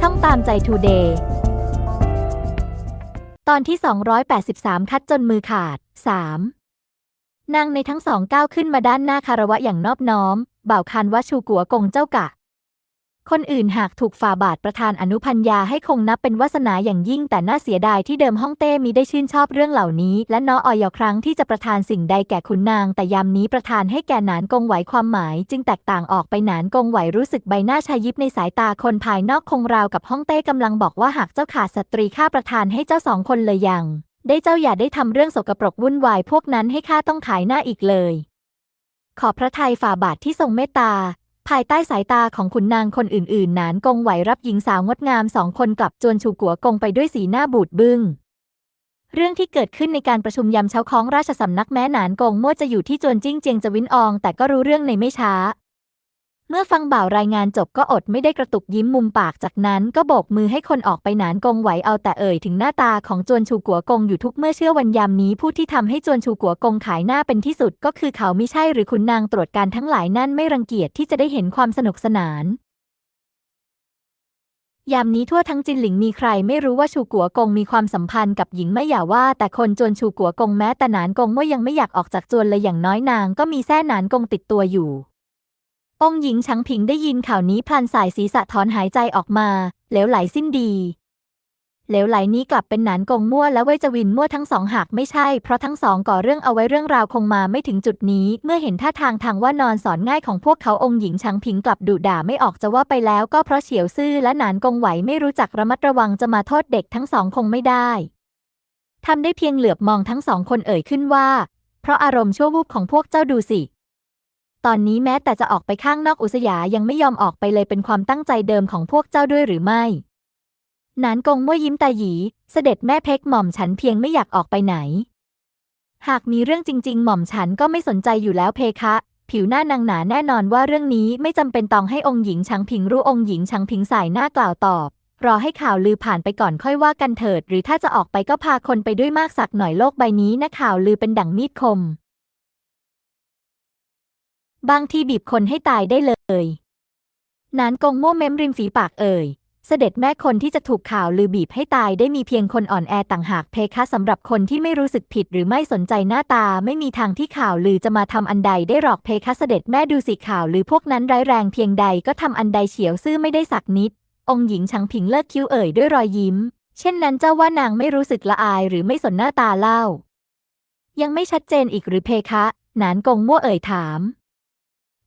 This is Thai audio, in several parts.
ช่องตามใจทูเดย์ตอนที่ 283 คัดจนมือขาด 3. นางในทั้งสองก้าวขึ้นมาด้านหน้าคารวะอย่างนอบน้อม บ่าวคันว่าชูกัวกงเจ้ากะ คนอื่นหากถูกฝ่าบาทประธานอนุพัญญาให้คงนับเป็นวาสนาอย่างยิ่งแต่น่าเสียดายที่เดิมฮ่องเต้มีได้ชื่นชอบเรื่องเหล่านี้ และนอออยครั้งที่จะประทานสิ่งใดแก่ขุนนาง แต่ยามนี้ประทานให้แก่หนานกงไหวความหมาย จึงแตกต่างออกไปหนานกงไหวรู้สึกใบหน้าชายยิบในสายตาคนภายนอกคงราวกับฮ่องเต้กำลังบอกว่าหากเจ้าขาดสตรีข้าประทานให้เจ้าสองคนเลยยังได้เจ้าอย่าได้ทำเรื่องสกปรกวุ่นวายพวกนั้นให้ข้าต้องขายหน้าอีกเลยขอพระทัยฝ่าบาทที่ทรงเมตตา ภายใต้สายตาของขุนนางคนอื่นๆหนานกงไหวรับหญิงสาวงดงามสองคนกลับจวนชูกัวกงไปด้วยสีหน้าบูดบึง้ง เรื่องที่เกิดขึ้นในการประชุมยามเช้าของราชสำนักแม้หนานกงมั่วจะอยู่ที่จวนจิ้งเจียงจะวินออง แต่ก็รู้เรื่องในไม่ช้า เมื่อฟังบ่าวรายงานจบก็อดไม่ได้กระตุกยิ้มมุมปากจากนั้นก็โบกมือให้คนออกไปหนานกงไหวเอาแต่เอ่ยถึงหน้าตาของจวนชูกัวกงอยู่ทุกเมื่อเชื่อวันยามนี้ผู้ที่ทำให้จวนชูกัวกงขายหน้าเป็นที่สุดก็คือเขาไม่ใช่หรือคุณนางตรวจการทั้งหลายนั่นไม่รังเกียจที่จะได้เห็นความสนุกสนาน ยามนี้ทั่วทั้งจินหลิงมีใครไม่รู้ว่าชูกัวกงมีความสัมพันธ์กับหญิงไม่อย่าว่า แต่คนจวนชูกัวกงแม้แต่หนานกงว่ายังไม่อยากออกจากจวนเลยอย่างน้อยนางก็มีแท้หนานกงติดตัวอยู่ องหญิงชังผิงได้ยินข่าวนี้พลันสายศีรษะถอนหายใจออกมา เหลวไหลสิ้นดีเหลวไหลนี้กลับเป็นหนานกงมั่วและเวจวินมั่วทั้งสองหากไม่ใช่ เพราะทั้งสองก่อเรื่องเอาไว้เรื่องราวคงมาไม่ถึงจุดนี้ เมื่อเห็นท่าทางทางว่านอนสอนง่ายของพวกเขาองค์หญิงชังผิงกลับดุด่าไม่ออกจะว่าไปแล้วก็เพราะเฉียวซื่อและหนานกงไหวไม่รู้จักระมัดระวังจะมาโทษเด็กทั้งสองคงไม่ได้ทำได้เพียงเหลือบมองทั้งสองคนเอ่ยขึ้นว่า เพราะอารมณ์ชั่ววูบของพวกเจ้าดูสิ ตอนนี้แม้แต่จะออกไปข้างนอกอุสยายังไม่ยอมออกไปเลยเป็นความตั้งใจเดิมของพวกเจ้าด้วยหรือไม่ นานกงมั่วยิ้มตาหยี เสด็จแม่เพกหม่อมฉันเพียงไม่อยากออกไปไหน หากมีเรื่องจริง ๆ หม่อมฉันก็ไม่สนใจอยู่แล้วเพคะ ผิวหน้านางหนาแน่นอนว่าเรื่องนี้ไม่จำเป็นต้องให้องค์หญิงชังพิงรู้องค์หญิงชังพิงสายหน้ากล่าวตอบ รอให้ข่าวลือผ่านไปก่อนค่อยว่ากันเถิด หรือถ้าจะออกไปก็พาคนไปด้วยมากสักหน่อยโลกใบนี้นะข่าวลือเป็นดั่งมีดคม บางทีบีบคนให้ตายได้เลยนานกงมั่วเม้มริมฝีปากเอ่ย เสด็จแม่คนที่จะถูกข่าวลือบีบให้ตายได้มีเพียงคนอ่อนแอต่างหากเพคะสำหรับคนที่ไม่รู้สึกผิดหรือไม่สนใจหน้าตาไม่มีทางที่ข่าวลือจะมาทำอันใดได้หรอกเพคะเสด็จแม่ดูสิข่าวลือพวกนั้นร้ายแรงเพียงใดก็ทำอันใดเฉียวซื่อไม่ได้สักนิด องค์หญิงชังผิงเลิกคิ้วเอ่ยด้วยรอยยิ้ม เช่นนั้นเจ้าว่านางไม่รู้สึกละอายหรือไม่สนหน้าตาเล่า ยังไม่ชัดเจนอีกหรือเพคะ นานกงมั่วเอ่ยถาม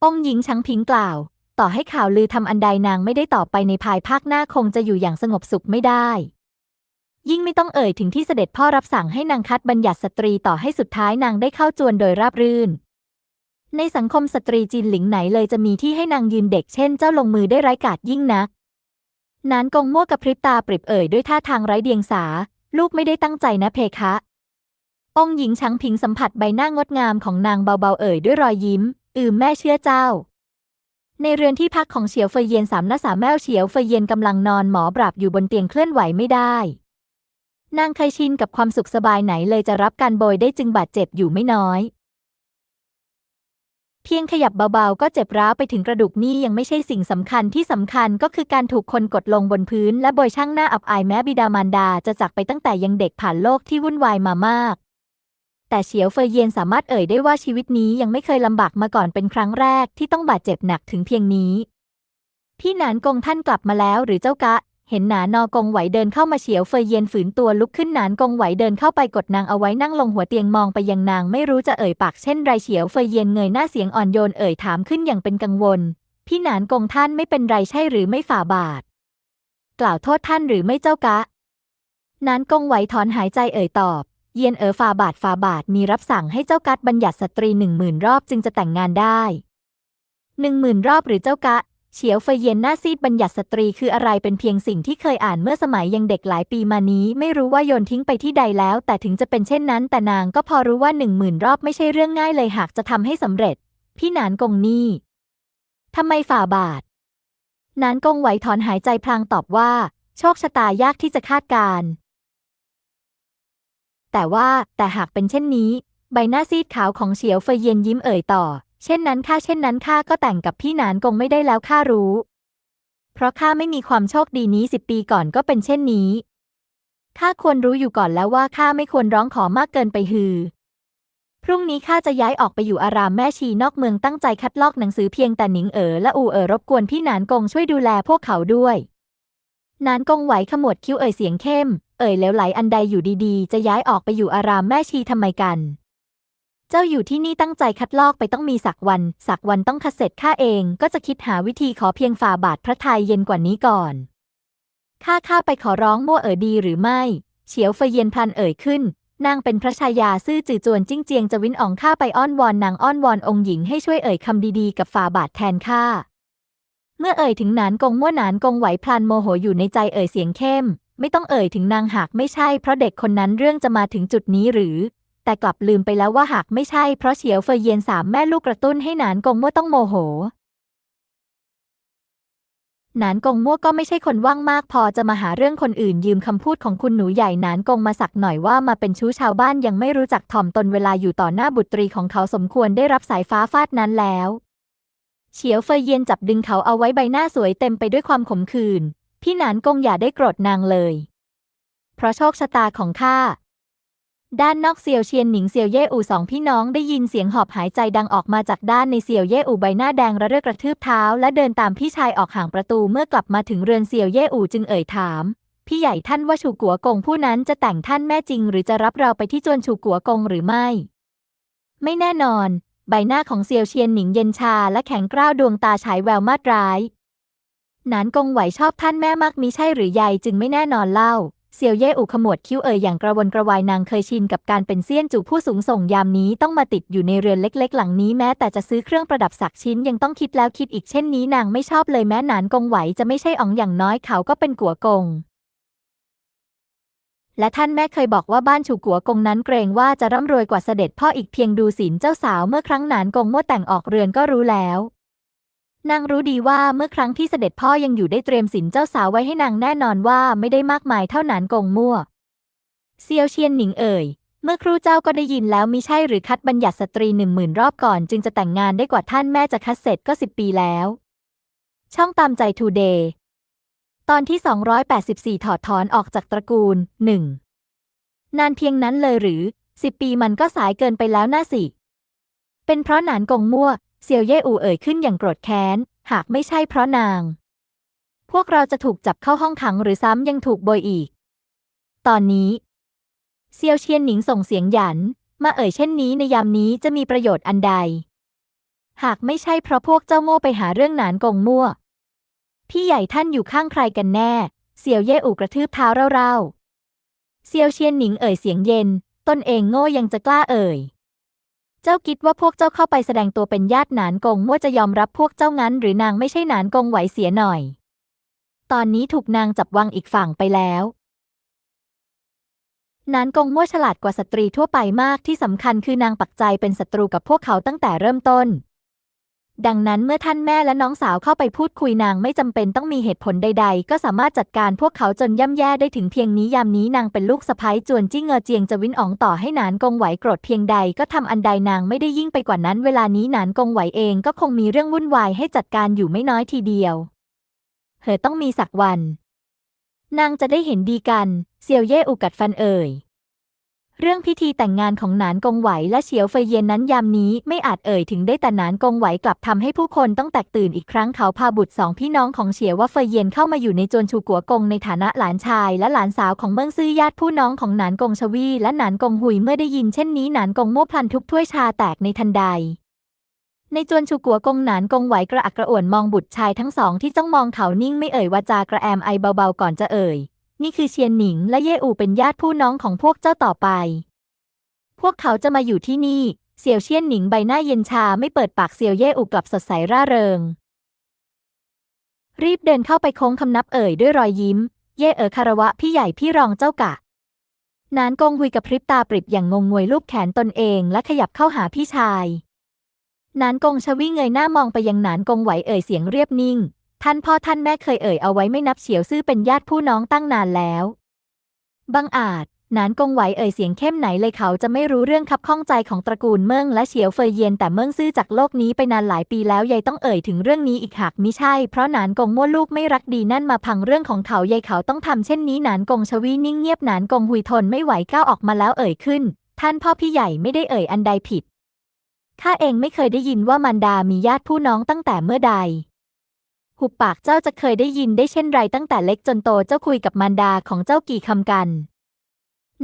องหญิงชังพิงกล่าว ต่อให้ข่าวลือทำอันใดนางไม่ได้ต่อไปในภายภาคหน้าคงจะอยู่อย่างสงบสุขไม่ได้ ยิ่งไม่ต้องเอ่ยถึงที่เสด็จพ่อรับสั่งให้นางคัดบัญญัติสตรีต่อให้สุดท้ายนางได้เข้าจวนโดยราบรื่น ในสังคมสตรีจีนหลิงไหนเลยจะมีที่ให้นางยืนเด็กเช่นเจ้าลงมือได้ไร้กาจยิ่งนักนานกงมั่วกับพริบตาปริบเอ่ยด้วยท่าทางไร้เดียงสา ลูกไม่ได้ตั้งใจนะเพคะ องหญิงชังพิงสัมผัสใบหน้างดงามของนางเบาๆเอ่ยด้วยรอยยิ้ม อืมแม่เชื่อเจ้า ในเรือนที่พักของเฉียวเฟยเย็นสามน้าสามแม่เฉียวเฟยเย็นกำลังนอนหมอบราบอยู่บนเตียงเคลื่อนไหวไม่ได้ นางเคยชินกับความสุขสบายไหนเลยจะรับการโบยได้จึงบาดเจ็บอยู่ไม่น้อย เพียงขยับเบาๆ ก็เจ็บร้าวไปถึงกระดูกนี่ยังไม่ใช่สิ่งสำคัญที่สำคัญก็คือการถูกคนกดลงบนพื้น และโบยช่างหน้าอับอายแม้บิดามารดาจะจากไปตั้งแต่ยังเด็กผ่านโลกที่วุ่นวายมามาก แต่เฉียวเฟยเย็นสามารถเอ่ยได้ว่าชีวิตนี้ยังไม่เคยลำบากมาก่อนเป็นครั้งแรกที่ต้องบาดเจ็บหนักถึงเพียงนี้ พี่หนานกงท่านกลับมาแล้วหรือเจ้ากะ เห็นหนานอกงไหวเดินเข้ามาเฉียวเฟยเย็นฝืนตัวลุกขึ้นหนานกงไหวเดินเข้าไปกดนางเอาไว้นั่งลงหัวเตียงมองไปยังนางไม่รู้จะเอ่ยปากเช่นไรเฉียวเฟยเย็นเงยหน้าเสียงอ่อนโยนเอ่ยถามขึ้นอย่างเป็นกังวล พี่หนานกงท่านไม่เป็นไรใช่หรือไม่ฝ่าบาท กล่าวโทษท่านหรือไม่เจ้ากะนานกงไหวถอนหายใจเอ่ยตอบ เยียนเอ๋อฟาบาทฟาบาทมีรับสั่งให้เจ้ากัดบัญญัติสตรีหนึ่งหมื่นรอบจึงจะแต่งงานได้หนึ่งหมื่นรอบหรือเจ้ากะ เฉียวเฟยเยนหน้าซีดบัญญัติสตรีคืออะไรเป็นเพียงสิ่งที่เคยอ่านเมื่อสมัยยังเด็กหลายปีมานี้ ไม่รู้ว่าโยนทิ้งไปที่ใดแล้ว แต่ถึงจะเป็นเช่นนั้น แต่นางก็พอรู้ว่าหนึ่งหมื่นรอบไม่ใช่เรื่องง่ายเลยหากจะทำให้สำเร็จ พี่นานกงนี่ทำไมฝ่าบาทนานกงไหวถอนหายใจพลางตอบว่า โชคชะตายากที่จะคาดการ แต่ว่าแต่หากเป็นเช่นนี้ ใบหน้าซีดขาวของเฉียวเฟยเย็นยิ้มเอ่ยต่อ เช่นนั้นข้าเช่นนั้นข้าก็แต่งกับพี่หนานกงไม่ได้แล้วข้ารู้ เพราะข้าไม่มีความโชคดีนี้สิบปีก่อนก็เป็นเช่นนี้ข้าควรรู้อยู่ก่อนแล้วว่าข้าไม่ควรร้องขอมากเกินไปฮือ พรุ่งนี้ข้าจะย้ายออกไปอยู่อารามแม่ชีนอกเมืองตั้งใจคัดลอกหนังสือเพียงแต่หนิงเอ๋อและอูเอ๋อรบกวนพี่หนานกงช่วยดูแลพวกเขาด้วยหนานกงไหวขมวดคิ้วเอ่ยเสียงเข้ม อ่ยแล้วไหลอันใดอยู่ดีๆ จะย้ายออกไปอยู่อารามแม่ชีทำไมกัน เจ้าอยู่ที่นี่ตั้งใจคัดลอกไปต้องมีสักวัน สักวันต้องคัดเสร็จข้าเอง ก็จะคิดหาวิธีขอเพียงฝ่าบาทพระทัยเย็นกว่านี้ก่อนข้าข้าไปขอร้องมั่วเอ๋อดีหรือไม่ เฉียวเฟยเย็นพันเอ่ยขึ้น นางเป็นพระชายาซื่อจือจวนจิ้งเจียงจะวินอ่องข้าไปอ้อนวอนนางอ้อนวอนองค์หญิงให้ช่วยเอ่ยคำดีๆ กับฝ่าบาทแทนข้าเมื่อเอ่ยถึงหนานกงมั่วหนานกงไหวพลันโมโหอยู่ในใจเอ่ยเสียงเข้ม ไม่ต้องเอ่ยถึงนางหากไม่ใช่เพราะเด็กคนนั้นเรื่องจะมาถึงจุดนี้หรือ แต่กลับลืมไปแล้วว่าหากไม่ใช่เพราะเฉียวเฟยเย็นสามแม่ลูกกระตุ้นให้หนานกงมั่วต้องโมโหหนานกงมั่วก็ไม่ใช่คนว่างมากพอจะมาหาเรื่องคนอื่นยืมคำพูดของคุณหนูใหญ่หนานกงมาสักหน่อยว่ามาเป็นชู้ชาวบ้านยังไม่รู้จักถ่อมตนเวลาอยู่ต่อหน้าบุตรีของเขาสมควรได้รับสายฟ้าฟาดนั้นแล้ว เฉียวเฟยเย็นจับดึงเขาเอาไว้ใบหน้าสวยเต็มไปด้วยความขมขื่น พี่หนานกงอย่าได้โกรธนางเลย เพราะโชคชะตาของข้า ด้านนอกเซียวเชียนหนิงเซียวเย่อูสองพี่น้องได้ยินเสียงหอบหายใจดังออกมาจากด้านในเซียวเย่อูใบหน้าแดงระเรื่อกระทืบเท้า และเดินตามพี่ชายออกห่างประตูเมื่อกลับมาถึงเรือนเซียวเย่อูจึงเอ่ยถามพี่ใหญ่ท่านว่าชูกัวกงผู้นั้นจะแต่งท่านแม่จริง หรือจะรับเราไปที่จวนชูกัวกงหรือไม่ ไม่แน่นอน ใบหน้าของเซียวเชียนหนิงเย็นชาและแข็งกร้าวดวงตาฉายแววมาดร้าย นานกงไหวชอบท่านแม่มากมิใช่หรือใหญ่จึงไม่แน่นอนเล่าเซียวเย่อูขมวดคิ้วเอ่ยอย่างกระวนกระวายนางเคยชินกับการเป็นเซียนจู่ผู้สูงส่งยามนี้ต้องมาติดอยู่ในเรือนเล็ก ๆ หลังนี้แม้แต่จะซื้อเครื่องประดับสักชิ้นยังต้องคิดแล้วคิดอีกเช่นนี้นางไม่ชอบเลยแม้หนานกงไหวจะไม่ใช่อ๋องอย่างน้อยเขาก็เป็นกัวกงและท่านแม่เคยบอกว่าบ้านชูกัวกงนั้นเกรงว่าจะร่ำรวยกว่าเสด็จพ่ออีกเพียงดูศีลเจ้าสาวเมื่อครั้งหนานกงมั่วแต่งออกเรือนก็รู้แล้ว นางรู้ดีว่าเมื่อครั้งที่เสด็จพ่อยังอยู่ได้เตรียมสินเจ้าสาวไว้ให้นางแน่นอนว่าไม่ได้มากมายเท่านั้นกงมั่ว เซียวเชียนหนิงเอ่ย เมื่อครูเจ้าก็ได้ยินแล้วมิใช่หรือคัดบัญญัติสตรีหนึ่งหมื่นรอบก่อนจึงจะแต่งงานได้กว่าท่านแม่จะคัดเสร็จก็สิบปีแล้ว ช่องตามใจทูเดย์ตอนที่ 284 ถอดถอนออกจากตระกูล 1. นานเพียงนั้นเลยหรือสิบปีมันก็สายเกินไปแล้วน่าสิ เป็นเพราะหนานกงมั่ว เซียวเย่อูเอ่ยขึ้นอย่างโกรธแค้น หากไม่ใช่เพราะนาง พวกเราจะถูกจับเข้าห้องขังหรือซ้ำยังถูกโบยอีก ตอนนี้ เซียวเชียนหนิงส่งเสียงหยัน มาเอ่ยเช่นนี้ในยามนี้จะมีประโยชน์อันใด หากไม่ใช่เพราะพวกเจ้าโง่ไปหาเรื่องหนานกงมั่ว พี่ใหญ่ท่านอยู่ข้างใครกันแน่ เซียวเย่อูกระทืบเท้าเร่าๆเซียวเชียนหนิงเอ่ยเสียงเย็น ตนเองโง่ยังจะกล้าเอ่ย เจ้าคิดว่าพวกเจ้าเข้าไปแสดงตัวเป็นญาติหนานกงมั่วจะยอมรับพวกเจ้างั้น หรือนางไม่ใช่หนานกงไหวเสียหน่อย ตอนนี้ถูกนางจับวางอีกฝั่งไปแล้วนานกงมั่วฉลาดกว่าสตรีทั่วไปมากที่สำคัญคือนางปักใจเป็นศัตรูกับพวกเขาตั้งแต่เริ่มต้น ดังนั้นเมื่อท่านแม่และน้องสาวเข้าไปพูดคุยนางไม่จำเป็นต้องมีเหตุผลใด ๆ ก็สามารถจัดการพวกเขาจนย่ำแย่ได้ถึงเพียงนี้ยามนี้นางเป็นลูกสะใภ้จวนจี้เงอเจียงจะวินอ๋องต่อให้หนานกงไหวโกรธเพียงใดก็ทำอันใดนางไม่ได้ยิ่งไปกว่านั้น เวลานี้หนานกงไหวเองก็คงมีเรื่องวุ่นวายให้จัดการอยู่ไม่น้อยทีเดียวเหอต้องมีสักวัน นางจะได้เห็นดีกัน เซียวเย่อุกัดฟันเอ่ย เรื่องพิธีแต่งงานของหนานกงไหวและเฉียวเฟยเย็นนั้นยามนี้ไม่อาจเอ่ยถึงได้แต่หนานกงไหวกลับทำให้ผู้คนต้องแตกตื่นอีกครั้งเขาพาบุตรสองพี่น้องของเฉียวว่าเฟยเย็นเข้ามาอยู่ในจวนชูกัวกงในฐานะหลานชาย และหลานสาวของเมืองซื่อญาติผู้น้องของหนานกงชวีและหนานกงหุยเมื่อได้ยินเช่นนี้หนานกงโม่พลันทุกถ้วยชาแตกในทันใดในจวนชูกัวกงหนานกงไหวกระอักกระอ่วนมองบุตรชายทั้งสองที่จ้องมองเขานิ่งไม่เอ่ยวาจากระแอมไอเบาๆก่อนจะเอ่ย นี่คือเชียนหนิงและเย่อู่เป็นญาติผู้น้องของพวกเจ้าต่อไป พวกเขาจะมาอยู่ที่นี่ เสี่ยวเชียนหนิงใบหน้าเย็นชาไม่เปิดปากเสี่ยวเย่อู่กลับสดใสร่าเริง รีบเดินเข้าไปโค้งคำนับเอ่ยด้วยรอยยิ้ม เย่เอ๋อคารวะพี่ใหญ่พี่รองเจ้ากะ นานกงหุยกับพริบตาปริบอย่างงงงวยลูบแขนตนเองและขยับเข้าหาพี่ชายนานกงชวิเงยหน้ามองไปยังนานกงไหวเอ่ยเสียงเรียบนิ่ง ท่านพ่อท่านแม่เคยเอ่ยเอาไว้ไม่นับเฉียวซื่อเป็นญาติผู้น้องตั้งนานแล้วบังอาจนานกงไหวเอ่ยเสียงเข้มไหนเลยเขาจะไม่รู้เรื่องคับข้องใจของตระกูลเมิงและเฉียวเฟยเยียนแต่เมิงซื่อจากโลกนี้ไปนานหลายปีแล้วยายต้องเอ่ยถึงเรื่องนี้อีกหากมิใช่ เพราะนานกงมั่วลูกไม่รักดีนั่นมาพังเรื่องของเขายายเขาต้องทำเช่นนี้นานกงชวีนิ่งเงียบนานกงหุยทนไม่ไหวก้าวออกมาแล้วเอ่ยขึ้น ท่านพ่อพี่ใหญ่ไม่ได้เอ่ยอันใดผิดข้าเองไม่เคยได้ยินว่ามารดามีญาติผู้น้องตั้งแต่เมื่อใด หุบปากเจ้าจะเคยได้ยินได้เช่นไรตั้งแต่เล็กจนโตเจ้าคุยกับมารดาของเจ้ากี่คำกัน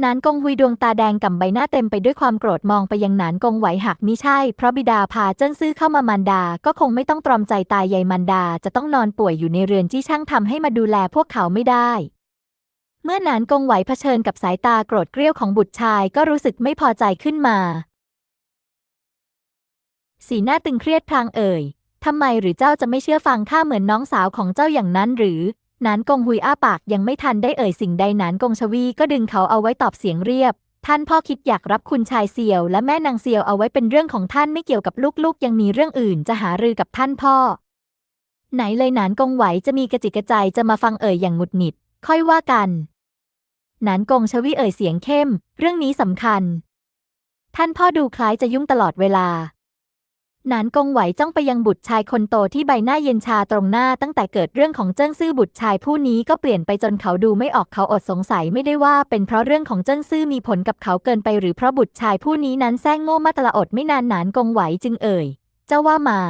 นานกงฮุยดวงตาแดงก่ำใบหน้าเต็มไปด้วยความโกรธมองไปยังนานกงไหวหักมิใช่ เพราะบิดาพาเจิ้งซื่อเข้ามามารดา ก็คงไม่ต้องตรอมใจตายใหญ่มารดาจะต้องนอนป่วยอยู่ในเรือนที่ช่างทำให้มาดูแลพวกเขาไม่ได้ เมื่อนานกงไหวเผชิญกับสายตาโกรธเกรี้ยวของบุตรชายก็รู้สึกไม่พอใจขึ้นมา สีหน้าตึงเครียดพลางเอ่ย ทำไมหรือเจ้าจะไม่เชื่อฟังข้าเหมือนน้องสาวของเจ้าอย่างนั้นหรือหนานกงหุยอ้าปากยังไม่ทันได้เอ่ยสิ่งใดหนานกงชวีก็ดึงเขาเอาไว้ตอบเสียงเรียบ ท่านพ่อคิดอยากรับคุณชายเซียวและแม่นางเซียวเอาไว้เป็นเรื่องของท่านไม่เกี่ยวกับลูกๆ ยังมีเรื่องอื่นจะหารือกับท่านพ่อ ไหนเลยหนานกงไหวจะมีกระจิกกระใจจะมาฟังเอ่ยอย่างหงุดหงิด ค่อยว่ากันหนานกงชวีเอ่ยเสียงเข้ม เรื่องนี้สำคัญ ท่านพ่อดูคล้ายจะยุ่งตลอดเวลา นานกงไหวจ้องไปยังบุตรชายคนโตที่ใบหน้าเย็นชาตรงหน้าตั้งแต่เกิดเรื่องของเจิ้งซื่อบุตรชายผู้นี้ก็เปลี่ยนไปจนเขาดูไม่ออกเขาอดสงสัยไม่ได้ว่าเป็นเพราะเรื่องของเจิ้งซื่อมีผลกับเขาเกินไปหรือเพราะบุตรชายผู้นี้นั้นแซงโง่มาตลอดไม่นานนานกงไหวจึงเอ่ย เจ้าว่ามา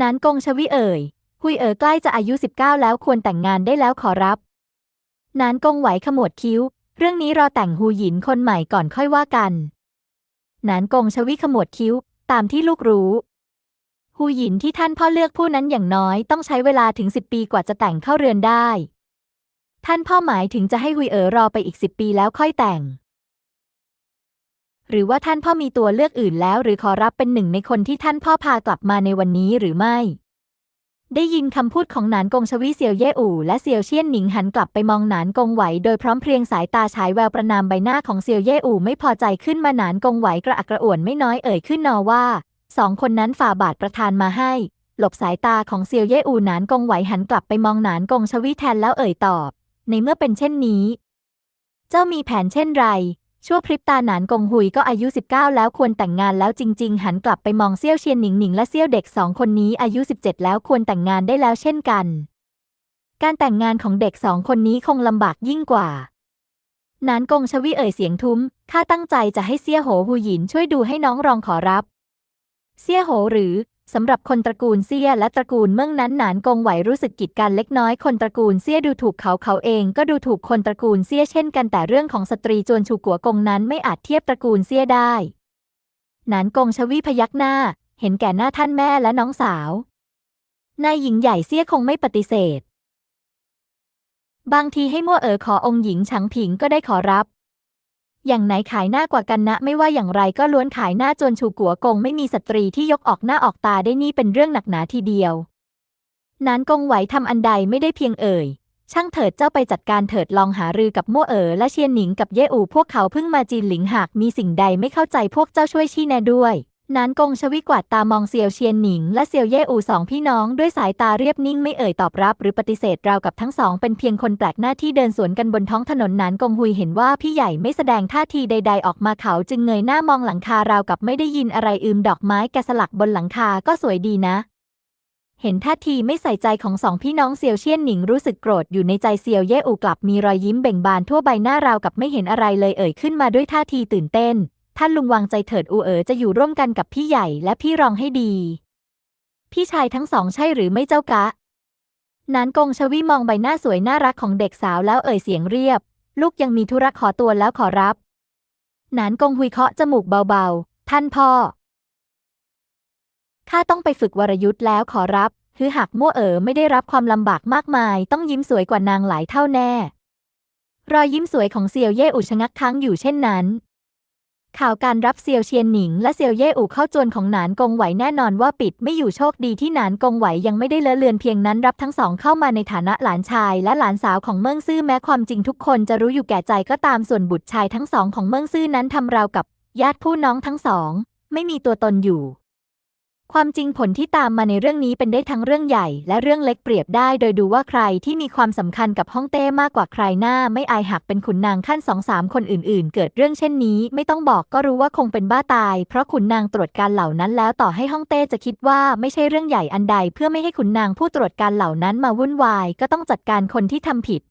นานกงชวิเอ่ยหุยเอ๋อใกล้จะอายุ 19 แล้วควรแต่งงานได้แล้วขอรับ นานกงไหวขมวดคิ้ว เรื่องนี้รอแต่งฮูหยินคนใหม่ก่อนค่อยว่ากัน นานกงชวิขมวดคิ้ว ตามที่ลูกรู้ฮูหยินที่ท่านพ่อเลือกผู้นั้นอย่างน้อยต้องใช้เวลาถึงสิบปีกว่าจะแต่งเข้าเรือนได้ ท่านพ่อหมายถึงจะให้ฮุยเอ๋อรอไปอีกสิบปีแล้วค่อยแต่ง หรือว่าท่านพ่อมีตัวเลือกอื่นแล้ว หรือขอรับเป็นหนึ่งในคนที่ท่านพ่อพากลับมาในวันนี้หรือไม่ ได้ยินคำพูดของหนานกงชวีเซียวเย่อู่และเซียวเชียนหนิงหันกลับไปมองหนานกงไหวโดยพร้อมเพรียงสายตาฉายแววประนามใบหน้าของเซียวเย่อู่ไม่พอใจขึ้นมาหนานกงไหวกระอักกระอ่วนไม่น้อยเอ่ยขึ้นนอว่าสองคนนั้นฝ่าบาทประธานมาให้ หลบสายตาของเซียวเย่อูหนานกงไหวหันกลับไปมองหนานกงชวีแทนแล้วเอ่ยตอบ ในเมื่อเป็นเช่นนี้ เจ้ามีแผนเช่นไร ชั่วพริบตาหนานกงหุยก็อายุ 19 แล้วควรแต่งงานแล้วจริง ๆ หันกลับไปมองเซี่ยวเชียนหนิงหนิงและเซี่ยวเด็กสองคนนี้อายุ 17 แล้วควรแต่งงานได้แล้วเช่นกัน การแต่งงานของเด็กสองคนนี้คงลำบากยิ่งกว่าหนานกงชวีเอ่ยเสียงทุ้ม ข้าตั้งใจจะให้เซี่ยโหหูหยินช่วยดูให้น้องรองขอรับ เซี่ยโหหรือ สำหรับคนตระกูลเซี่ยและตระกูลเมืองนั้นหนานกงไหวรู้สึกกีดกันเล็กน้อยคนตระกูลเซี่ยดูถูกเขาเขาเองก็ดูถูกคนตระกูลเซี่ยเช่นกันแต่เรื่องของสตรีจวนชูกัวกงนั้นไม่อาจเทียบตระกูลเซี่ยได้หนานกงชวีพยักหน้า เห็นแก่หน้าท่านแม่และน้องสาวนายหญิงใหญ่เซี่ยคงไม่ปฏิเสธ บางทีให้มั่วเอ๋อขอองค์หญิงฉังผิงก็ได้ขอรับ อย่างไหนขายหน้ากว่ากันนะ ไม่ว่าอย่างไรก็ล้วนขายหน้าจนชูกัวกงไม่มีสตรีที่ยกออกหน้าออกตาได้นี่เป็นเรื่องหนักหนาทีเดียว นานกงไหวทำอันใดไม่ได้เพียงเอ่ย ช่างเถิดเจ้าไปจัดการเถิดลองหารือกับมั่วเอ๋อและเชียนหนิงกับเย่อูพวกเขาเพิ่งมาจีนหลิงหากมีสิ่งใดไม่เข้าใจพวกเจ้าช่วยชี้แนะด้วย นานกงชวิกวาดตามองเซียวเชียนหนิง และเซียวเย่อูสองพี่น้องด้วยสายตาเรียบนิ่งไม่เอ่ยตอบรับหรือปฏิเสธราวกับทั้งสองเป็นเพียงคนแปลกหน้าที่เดินสวนกันบนท้องถนนนานกงหุยเห็นว่าพี่ใหญ่ไม่แสดงท่าทีใด ๆ ออกมาเขาจึงเงยหน้ามองหลังคาราวกับไม่ได้ยินอะไรอืมดอกไม้แกะสลักบนหลังคาก็สวยดีนะ เห็นท่าทีไม่ใส่ใจของสองพี่น้องเซียวเชียนหนิงรู้สึกโกรธอยู่ในใจเซียวเย่อูกลับมีรอยยิ้มเบ่งบานทั่วใบหน้าราวกับไม่เห็นอะไรเลยเอ่ยขึ้นมาด้วยท่าทีตื่นเต้น ท่านลุงวางใจเถิดอูเอ๋อจะอยู่ร่วมกันกับพี่ใหญ่และพี่รองให้ดี พี่ชายทั้งสองใช่หรือไม่เจ้ากะ นานกงชวีมองใบหน้าสวยน่ารักของเด็กสาวแล้วเอ่ยเสียงเรียบ ลูกยังมีธุระขอตัวแล้วขอรับ นานกงหุยเคาะจมูกเบาๆ ท่านพ่อ ข้าต้องไปฝึกวรยุทธ์แล้วขอรับ คือหากมั่วเอ๋อไม่ได้รับความลำบากมากมาย ต้องยิ้มสวยกว่านางหลายเท่าแน่ รอยยิ้มสวยของเซียวเย่อุชะงักค้างอยู่เช่นนั้น ข่าวการรับเซียวเชียนหนิง และเซียวเย่อู่เข้าจวนของหนานกงไหวแน่นอนว่าปิดไม่อยู่โชคดีที่หนานกงไหวยังไม่ได้เลอะเลือนเพียงนั้นรับทั้งสองเข้ามาในฐานะหลานชาย และหลานสาวของเมืองซื่อแม้ความจริงทุกคนจะรู้อยู่แก่ใจก็ตามส่วนบุตรชายทั้งสองของเมืองซื่อนั้นทำราวกับญาติผู้น้องทั้งสอง ไม่มีตัวตนอยู่ ความจริงผลที่ตามมาในเรื่องนี้เป็นได้ทั้งเรื่องใหญ่ และเรื่องเล็กเปรียบได้ โดยดูว่าใครที่มีความสำคัญกับฮ่องเต้มากกว่าใครหน้า ไม่อายหักเป็นขุนนางขั้นสองสามคนอื่นๆ เกิดเรื่องเช่นนี้ ไม่ต้องบอกก็รู้ว่าคงเป็นบ้าตาย เพราะขุนนางตรวจการเหล่านั้นแล้วต่อให้ฮ่องเต้จะคิดว่าไม่ใช่เรื่องใหญ่อันใด เพื่อไม่ให้ขุนนางผู้ตรวจการเหล่านั้นมาวุ่นวาย ก็ต้องจัดการคนที่ทำผิด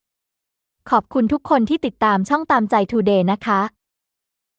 ขอบคุณทุกคนที่ติดตามช่องตามใจทูเดย์นะคะ